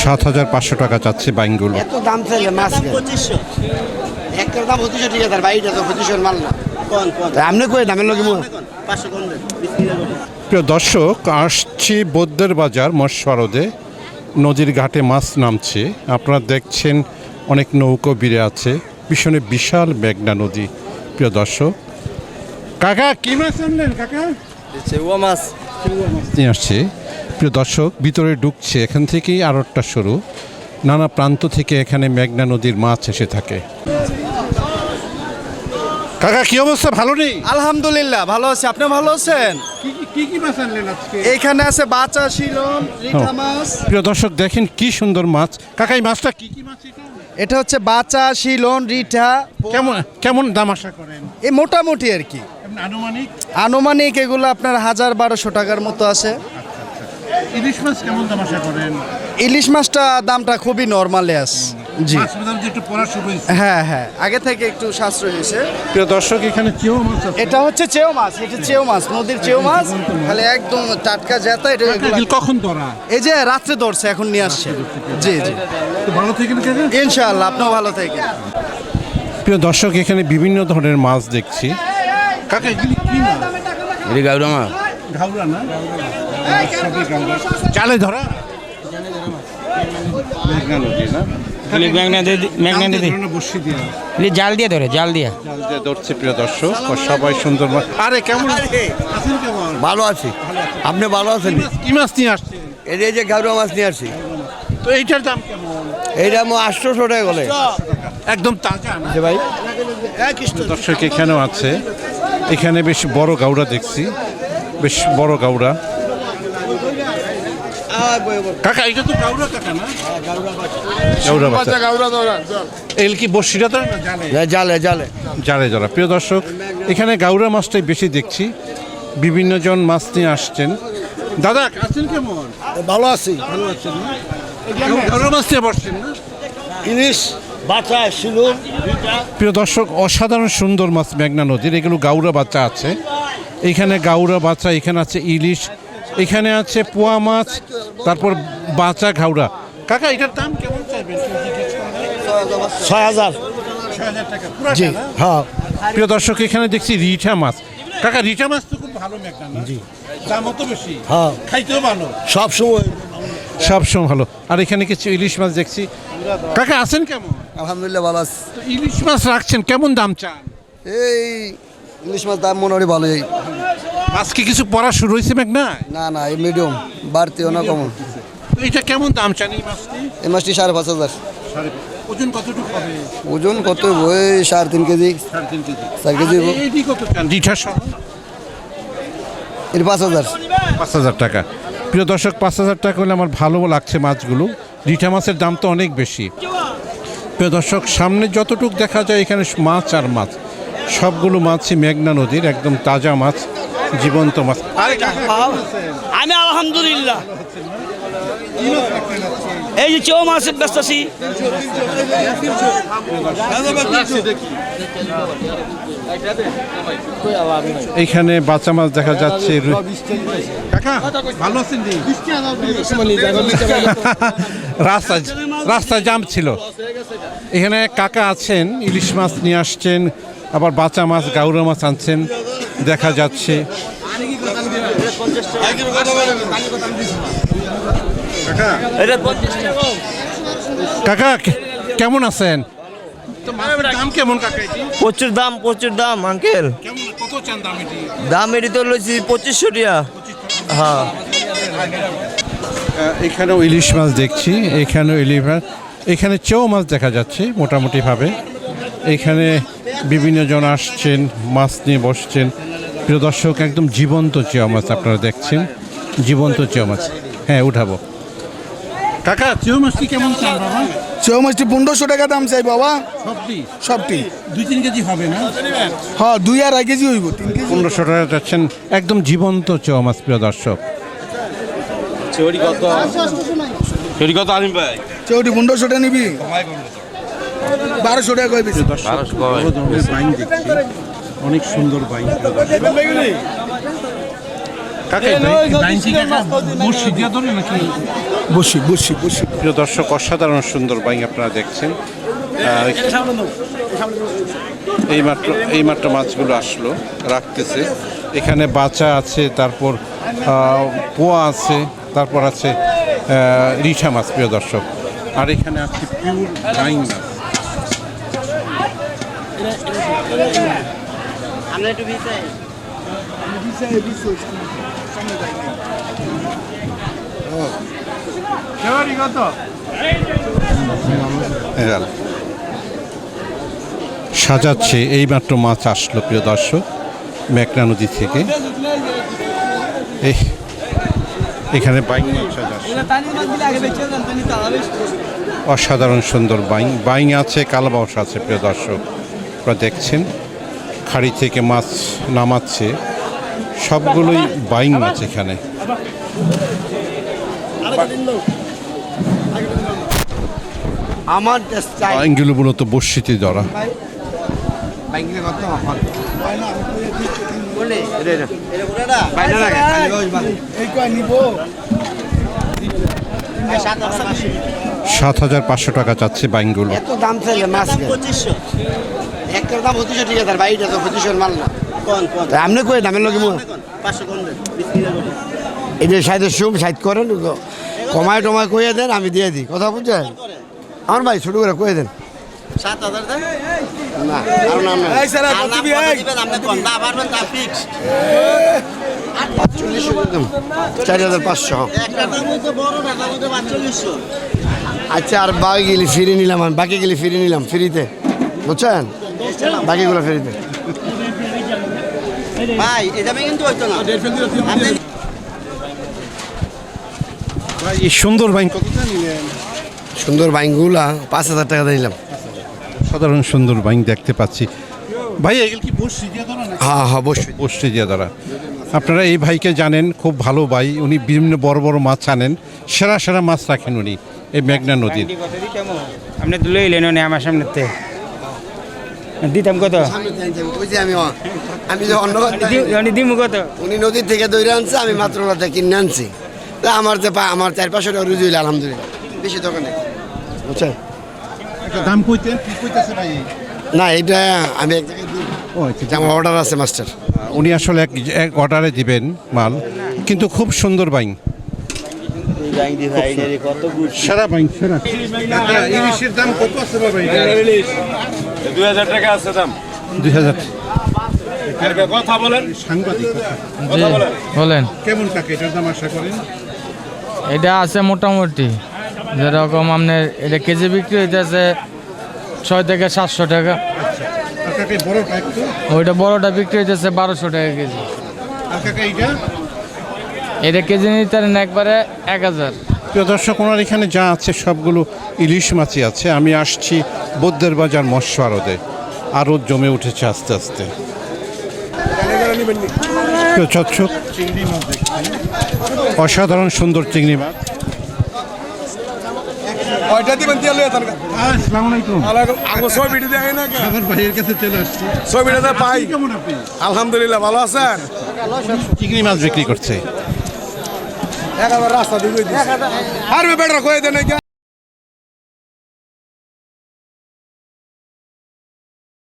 সাত হাজার পাঁচশো টাকা চাচ্ছে বাইংগুলো এত দাম চাইলে মাছ পঁচিশশো দাম পঁচিশশো ঠিক আছে তো পঁচিশশোর মাল না। আপনি কই দামের লোক প্রিয় দর্শক আসছি বৌদ্ধের বাজার মৎস্যরদে নদীর ঘাটে মাছ নামছে। আপনারা দেখছেন অনেক নৌকো বিড়ে আছে। পিছনে বিশাল মেঘনা নদী। প্রিয় দর্শক কাকা কি মাছ আনলেন কাকা? চেউয়া মাছ। নিয়ে আসছে। প্রিয় দর্শক ভিতরে ঢুকছে এখান থেকেই আড়তটা শুরু। নানা প্রান্ত থেকে এখানে মেঘনা নদীর মাছ এসে থাকে। কাকা কি অবস্থা? ভালো নেই? আলহামদুলিল্লাহ ভালো আছে। আপনি ভালো আছেন? কি কি মাছ আনলেন আজকে? এইখানে আছে বাচা শিলন রিঠা মাছ। প্রিয় দর্শক দেখেন কি সুন্দর মাছ। কাকা এই মাছটা কি কি মাছ এটা? এটা হচ্ছে বাচা শিলন রিঠা কেমন কেমন দাম আশা করেন? এই মোটামুটি আর কি। আনুমানিক? আনুমানিক এগুলো আপনার হাজার বারোশো টাকার মতো আছে। ইলিশ মাছ কেমন দাম আশা করেন? ইলিশ মাছটা দামটা খুবই নর্মালে আছে। জি। হ্যাঁ হ্যাঁ। আগে থেকে একটু সাশ্রয় হয়েছে। প্রিয় দর্শক এখানে চেয়েও মাছ এটা হচ্ছে চেও মাছ এটা চেও মাছ নদীর চেও মাছ। খালি একদম টাটকা জেতা এটা কখন ধরা? এই যে রাত্রে ধরছে এখন নিয়ে আসছে। জি জি। ভালো থেকে ইনশাআল্লাহ আপনিও ভালো থাকেন। প্রিয় দর্শক এখানে বিভিন্ন ধরনের মাছ দেখছি। কাকা? এগুলি কি এটি গাউরা মাছ ঘাউরা। না। জালে ধরা মেঘনা নদী না জাল দিয়ে ধরে না জাল দিয়ে। জাল দিয়ে ধরছে প্রিয় দর্শক ও সবাই সুন্দর আরে কেমন? ভালো আছি। আপনি ভালো আছেন? কি মাছ- নিয়ে আসছেন? এই যে- এই যে গাউরা মাছ নিয়ে আসছি। তো এইটার দাম কেমন? এইটা আমার আটশোশো টাকা বলে একদম তাজা না? ভাই। দর্শক এখানেও আছে। এখানে বেশ বড় গাউরা দেখছি। বেশ বড় গাউরা কাকা এটা তো গাউরা কাকা না? গাউরা বাচ্চা। এল কি বসিরা তো? না জালে জালে। জালে জালে। জরা প্রিয় দর্শক এখানে গাউরা মাছটাই বেশি দেখছি। বিভিন্ন জন মাছ নিয়ে আসছেন। দাদা আছেন কেমন? ভালো আছি। ভালো আছেন গাউরা মাছ নিয়ে বসছেন না? ইলিশ। প্রিয় দর্শক অসাধারণ সুন্দর মাছ মেঘনা নদীর। এগুলো গাউরা বাচ্চা আছে। এখানে গাউরা বাচ্চা এখানে আছে ইলিশ এখানে আছে পোয়া মাছ তারপর বাচ্চা ঘাউরা কাকা এটার দাম কেমন চাইবেন? ছয় হাজার। ছয় হাজার টাকা। জি হ্যাঁ। প্রিয় দর্শক এখানে দেখছি রিঠা মাছ। কাকা রিঠা মাছ তো খুব ভালো জি। বেশি। হ্যাঁ। খাইতেও ভালো। সব সময় সব সময় ভালো। আর এখানে কিছু ইলিশ মাছ দেখছি। কাকা আছেন কেমন? আলহামদুলিল্লাহ ভালো আছি। তো ইলিশ মাছ রাখছেন কেমন দাম চান? এই ইলিশ মাছ দাম মনে মোটামুটি ভালোই। মাছ কি কিছু পড়া শুরু হয়েছে মেঘনা? না না না এই মিডিয়াম বাড়তিও না কমন তো এটা কেমন দাম চান এই মাছটি? এই মাছটি সাড়ে পাঁচ হাজার। ওজন কতটুকু হবে? ওজন কত ওই সাড়ে তিন কেজি। সাড়ে তিন কেজি। চার কেজি হইবো। এটি কত চান? রিঠা সহ? এর পাঁচ হাজার। পাঁচ হাজার টাকা। প্রিয় দর্শক পাঁচ হাজার টাকা হলে আমার ভালো লাগছে মাছগুলো। রিঠা মাছের দাম তো অনেক বেশি। প্রিয় দর্শক, সামনে যতটুক দেখা যায় এখানে মাছ আর মাছ। সবগুলো মাছই মেঘনা নদীর, একদম তাজা মাছ। জীবন্ত মাছ? আমি আলহামদুলিল্লাহ। এই যে চৌ মাছ ব্যস্তাছি এইখানে বাচ্চা মাছ দেখা যাচ্ছে? রাস্তায় রাস্তায় জাম ছিল। এখানে কাকা আছেন ইলিশ মাছ নিয়ে আসছেন আবার বাচ্চা মাছ গাউরা মাছ আনছেন। দেখা যাচ্ছে। কাকা কেমন আছেন? প্রচুর দাম প্রচুর দাম আঙ্কেল দাম এটি তো লইছি পঁচিশশো টাকা। হ্যাঁ। এখানেও ইলিশ মাছ দেখছি এখানেও ইলিশ মাছ। এখানে চৌ মাছ দেখা যাচ্ছে মোটামুটিভাবে। এখানে বিভিন্ন জন আসছেন মাছ নিয়ে বসছেন। প্রিয় দর্শক একদম জীবন্ত চেয়া মাছ আপনারা দেখছেন। জীবন্ত চেয়া মাছ। হ্যাঁ উঠাবো। কাকা চেউ মাছটি কেমন চান বাবা? মাছটি পনেরোশো টাকা দাম চাই বাবা। সবটি? সবটি। দুই তিন কেজি হবে না? হ্যাঁ দুই আর এক কেজি হইব পনেরোশো টাকা যাচ্ছেন। একদম জীবন্ত চেয়া মাছ প্রিয় দর্শক। চৌটি পনেরোশো টাকা নিবি। বারোশো টাকা কইবি বড় বাইন দেখছি অনেক সুন্দর বাইন। প্রিয় দর্শক অসাধারণ সুন্দর বাইং আপনারা দেখছেন। এইমাত্র এইমাত্র মাছগুলো আসলো রাখতেছে। এখানে বাচা আছে তারপর পোয়া আছে তারপর আছে রিঠা মাছ প্রিয় দর্শক। আর এখানে আছে পিওর বাইং মাছ। আমরা একটু এরাল। সাজাচ্ছে এইমাত্র মাছ আসলো, প্রিয় দর্শক, মেঘনা নদী থেকে এখানে বাইং অসাধারণ সুন্দর বাইং বাইং আছে কালবাউস আছে, প্রিয় দর্শক আপনারা দেখছেন খাড়ি থেকে মাছ নামাচ্ছে সবগুলোই বাইং মাছ এখানে। আমার বাইংগুলো মূলত বর্ষিতে ধরা। সাত হাজার সাত হাজার পাঁচশো টাকা চাচ্ছে বাইংগুলো। এত দাম চাইলে মাছ পঁচিশশো। একটার দাম পঁচিশশো ঠিক আছে বাইটা তো পঁচিশশোর মাল না। কোন কোন? আপনি কই দামের লোক কোন এটা সাইডে সুম সাইড করেন কমায় টমায় কইয়ে দেন আমি দিয়ে দিই। কথা বুঝছেন? আমার ভাই ছোট করে কয়ে দেন। এই এই। চারি হাজার পাঁচশো। আচ্ছা আর বাকি গেলি ফিরে নিলাম আমি বাকি গেলি ফিরে নিলাম ফ্রিতে। বুঝছেন? বাকিগুলো ফ্রিতে ভাই এটা কিন্তু হইতো না। এই সুন্দর বাইং কত সুন্দর বাইংগুলা পাঁচ হাজার টাকা দিয়ে নিলাম। সাধারণ সুন্দর বাইং দেখতে পাচ্ছি। ভাই এগুলো কি বসছি দিয়ে ধরা না হ্যাঁ হ্যাঁ বসছি দিয়ে ধরা। আপনারা এই ভাইকে জানেন খুব ভালো ভাই। উনি বিভিন্ন বড় বড় মাছ আনেন। সেরা সেরা মাছ রাখেন উনি এই মেঘনা নদীর। আপনি তো লইলেন উনি আমার সামনেতে। দিতাম কত? আমি আমি দিমু কত? উনি নদীর থেকে দৌড়ে আনছে আমি মাত্র কিনে আনছি। তা আমার যে পা- আমার চার পাঁচশো টাকা রুজি আলহামদুলিল্লাহ। বেশি দোকানে বুঝছেন দাম কইতেন কি কইতেছে ভাই? না এটা আমি এক জায়গায় ও আচ্ছা। আমার অর্ডার আছে মাস্টার উনি আসলে এক এক অর্ডারে দিবেন মাল কিন্তু খুব সুন্দর বাইং। সেরা বাইং সেরা। ইলিশের দাম কত আছে বাবা? দুই হাজার টাকা আছে দাম। দুই হাজার। কথা বলেন। সাংবাদিক বলেন। বলেন। কেমন টাকা এটার দাম আশা করেন? এটা আছে মোটামুটি। যেরকম আপনার এটা কেজি বিক্রি হইতেছে ছয় থেকে সাতশো টাকা। একটু? ওইটা বড়টা বিক্রি হইতেছে বারোশো টাকা কেজি। এটা কেজি নিতে পারেন একবারে এক হাজার। প্রিয় দর্শক ওনার এখানে যা আছে সবগুলো ইলিশ মাছই আছে। আমি আসছি বৌদ্ধের বাজার মৎস্য আরদে আরও জমে উঠেছে আস্তে আস্তে। প্রিয় চিংড়ি মাছ অসাধারণ সুন্দর চিংড়ি মাছ। আপনি? আলহামদুলিল্লাহ ভালো আছেন? চিংড়ি মাছ বিক্রি করছে। এক হাজার রাস্তা দিয়ে হারবে বেটার কয়ে দেন না